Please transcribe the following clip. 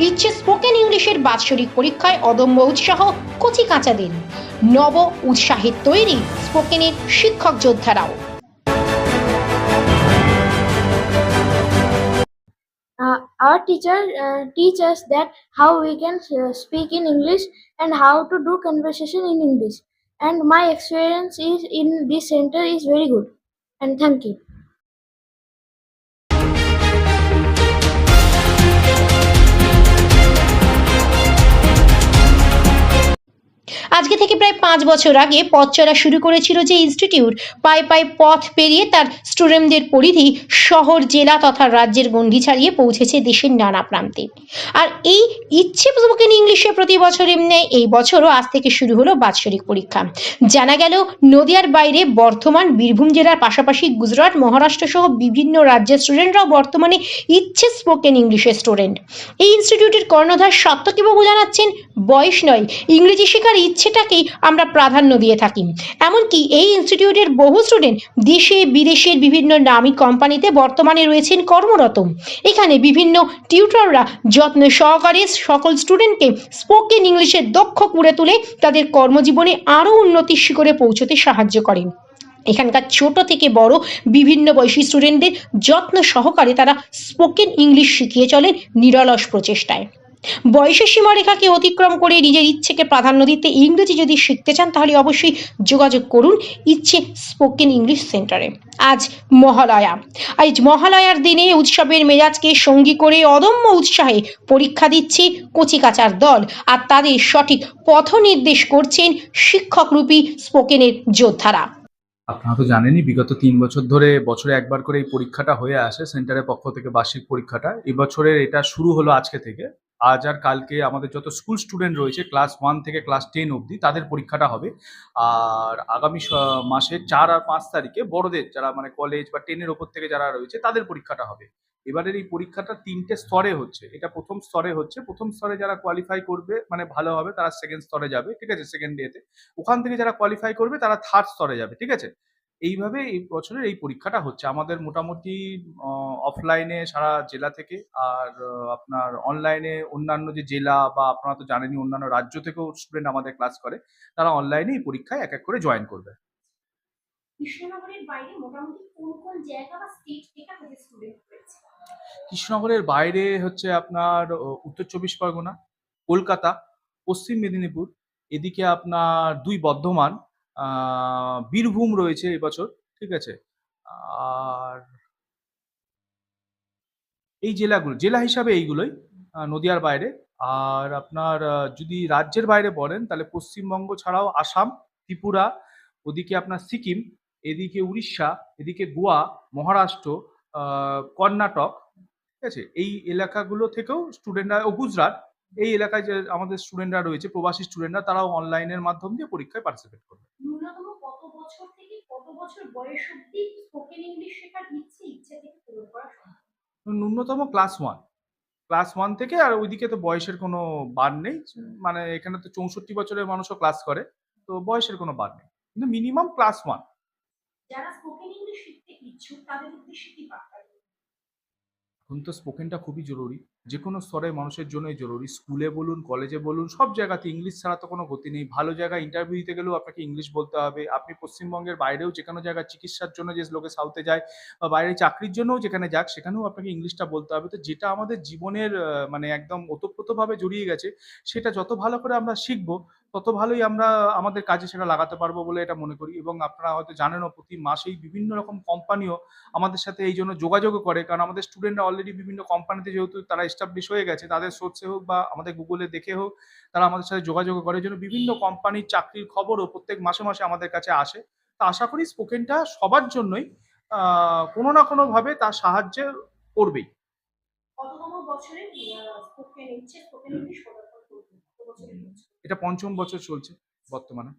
ইচ্ছে স্পোকেন ইংলিশের বাৎসরিক পরীক্ষায় অদম্য উৎসাহ কচি কাঁচাদের নব উৎসাহের তৈরি স্পোকেনের শিক্ষক যোদ্ধারাও uh, our teacher uh, teach us that how we can uh, speak in english and how to do conversation in english and my experience is in this center is very good and thank you থেকে প্রায় পাঁচ বছর আগে পথ চলা শুরু করেছিল যে ইনস্টিটিউট, পায়ে পায়ে পথ পেরিয়ে তার স্টুডেন্টদের পরিধি শহর, জেলা তথা রাজ্যের গণ্ডি ছাড়িয়ে পৌঁছেছে দেশের নানা প্রান্তে। আর এই ইচ্ছে স্পোকেন ইংলিশে প্রতি বছর ন্যায় এই বছরও আজ থেকে শুরু হলো বাৎসরিক পরীক্ষা। জানা গেল, নদিয়ার বাইরে বর্ধমান বীরভূম জেলার পাশাপাশি গুজরাট, মহারাষ্ট্র সহ বিভিন্ন রাজ্যের স্টুডেন্টরাও বর্তমানে ইচ্ছে স্পোকেন ইংলিশের স্টুডেন্ট। এই ইনস্টিটিউটের কর্ণধার সত্যকিবাবু জানাচ্ছেন বয়স নয়, ইংরেজি শেখার ইচ্ছেটাকেই আমরা প্রাধান্য দিয়ে থাকি। এমনকি এই ইনস্টিটিউটের বহু স্টুডেন্ট দেশে বিদেশের বিভিন্ন নামী কোম্পানিতে বর্তমানে রয়েছেন কর্মরত। এখানে বিভিন্ন টিউটররা যত্ন সহকারে সকল স্টুডেন্টকে স্পোকেন ইংলিশের দক্ষ করে তুলে তাদের কর্মজীবনে আরও উন্নতির শিখরে পৌঁছতে সাহায্য করেন। এখানকার ছোট থেকে বড় বিভিন্ন বয়সী স্টুডেন্টদের যত্ন সহকারে তারা স্পোকেন ইংলিশ শিখিয়ে চলেন নিরলস প্রচেষ্টায়। বয়সের সীমারেখাকে অতিক্রম করে নিজের ইচ্ছেকে প্রাধান্য দিতে ইংরেজি যদি শিখতে চান, তাহলে অবশ্যই যোগাযোগ করুন ইচ্ছে স্পোকেন ইংলিশ সেন্টারে। আজ মহালয়া। আজ মহালয়ার দিনে উৎসবের মেজাজকে সঙ্গী করে অদম্য উৎসাহে পরীক্ষা দিচ্ছে কচিকাচার দল আর তাদের সঠিক পথ নির্দেশ করছেন শিক্ষকরূপী স্পোকেনের যোদ্ধারা। আপনারা তো জানেনই, বিগত তিন বছর ধরে বছরে একবার করে এই পরীক্ষাটা হয়ে আসে সেন্টারের পক্ষ থেকে বার্ষিক পরীক্ষাটা। এবছরের এটা শুরু হলো আজকে থেকে। আজ আর কালকে আমাদের যত স্কুল স্টুডেন্ট রয়েছে ক্লাস ওয়ান থেকে ক্লাস টেন অবধি, তাদের পরীক্ষাটা হবে। আর আগামী মাসে চার আর পাঁচ তারিখে বড়দের যারা মানে কলেজ বা টেনের ওপর থেকে যারা রয়েছে, তাদের পরীক্ষাটা হবে। এবারের এই পরীক্ষাটা তিনটে স্তরে হচ্ছে। এটা প্রথম স্তরে হচ্ছে। প্রথম স্তরে যারা কোয়ালিফাই করবে মানে ভালো হবে, তারা সেকেন্ড স্তরে যাবে, ঠিক আছে? সেকেন্ড ডেতে ওখান থেকে যারা কোয়ালিফাই করবে, তারা থার্ড স্তরে যাবে, ঠিক আছে? এইভাবে এই বছরের এই পরীক্ষাটা হচ্ছে। আমাদের মোটামুটি অফলাইনে সারা জেলা থেকে আর আপনার অনলাইনে অন্যান্য যে জেলা বা আপনারা তো জানেনই অন্যান্য রাজ্য থেকেও স্টুডেন্ট আমাদের ক্লাস করে তারা অনলাইনে এই পরীক্ষায় এক এক করে জয়েন করবে। কৃষ্ণনগরের বাইরে মোটামুটি কোন কোন জায়গা বা স্টেট থেকে আমাদের স্টুডেন্ট রয়েছে? কৃষ্ণনগরের বাইরে হচ্ছে আপনার উত্তর চব্বিশ পরগনা কলকাতা পশ্চিম মেদিনীপুর এদিকে আপনার দুই বর্ধমান বীরভূম রয়েছে এবছর, ঠিক আছে? আর এই জেলাগুলো, জেলা হিসাবে এইগুলোই নদিয়ার বাইরে। আর আপনার যদি রাজ্যের বাইরে বলেন, তাহলে পশ্চিমবঙ্গ ছাড়াও আসাম, ত্রিপুরা, ওদিকে আপনার সিকিম, এদিকে উড়িষ্যা, এদিকে গোয়া, মহারাষ্ট্র কর্ণাটক, ঠিক আছে? এই এলাকাগুলো থেকেও স্টুডেন্টরা ও গুজরাট এই এলাকায় যে আমাদের স্টুডেন্টরা রয়েছে প্রবাসী স্টুডেন্টরা তারাও অনলাইনের মাধ্যম দিয়ে পরীক্ষায় পার্টিসিপেট করবে। ন্যূনতম কত বছর থেকে কত বছর বয়স অব্দি স্পোকেন ইংলিশ শেখার ইচ্ছে ইচ্ছে থেকে পূরণ করা ন্যূনতম ক্লাস ওয়ান ক্লাস ওয়ান থেকে আর ওইদিকে তো বয়সের কোনো বার নেই। মানে এখানে তো চৌষট্টি বছরের মানুষও ক্লাস করে তো বয়সের কোনো বার নেই। কিন্তু মিনিমাম ক্লাস ওয়ান যারা স্পোকেন ইংলিশ শিখতে ইচ্ছুক তাদের উদ্দেশ্যে কি বার্তা? এখন তো স্পোকেনটা খুবই জরুরি। যে কোনো স্তরের মানুষের জন্যই জরুরি। স্কুলে বলুন, কলেজে বলুন, সব জায়গাতে ইংলিশ ছাড়া তো কোনো গতি নেই। ভালো জায়গায় ইন্টারভিউ দিতে গেলেও আপনাকে ইংলিশ বলতে হবে। আপনি পশ্চিমবঙ্গের বাইরেও যে কোনো জায়গায় চিকিৎসার জন্য যে লোকে সাউথে যায় বা বাইরে চাকরির জন্যও যেখানে যাক, সেখানেও আপনাকে ইংলিশটা বলতে হবে। তো যেটা আমাদের জীবনের মানে একদম ওতপ্রোতভাবে জড়িয়ে গেছে, সেটা যত ভালো করে আমরা শিখব, তত ভালোই আমরা আমাদের কাজে সেটা লাগাতে পারব বলে এটা মনে করি। এবং আপনারা হয়তো জানেনও, প্রতি মাসেই বিভিন্ন রকম কোম্পানিও আমাদের সাথে এই জন্য যোগাযোগও করে। কারণ আমাদের স্টুডেন্টরা অলরেডি বিভিন্ন কোম্পানিতে যেহেতু তারা এস্টাবলিশ হয়ে গেছে তাদের সোর্সে হোক বা আমাদের গুগলে দেখে হোক তারা আমাদের সাথে যোগাযোগ করে জন্য বিভিন্ন কোম্পানির চাকরির খবরও প্রত্যেক মাসে মাসে আমাদের কাছে আসে। তা আশা করি স্পোকেনটা সবার জন্যই কোনো না কোনোভাবে তার সাহায্য করবেই? এটা পঞ্চম বছর চলছে বর্তমানে।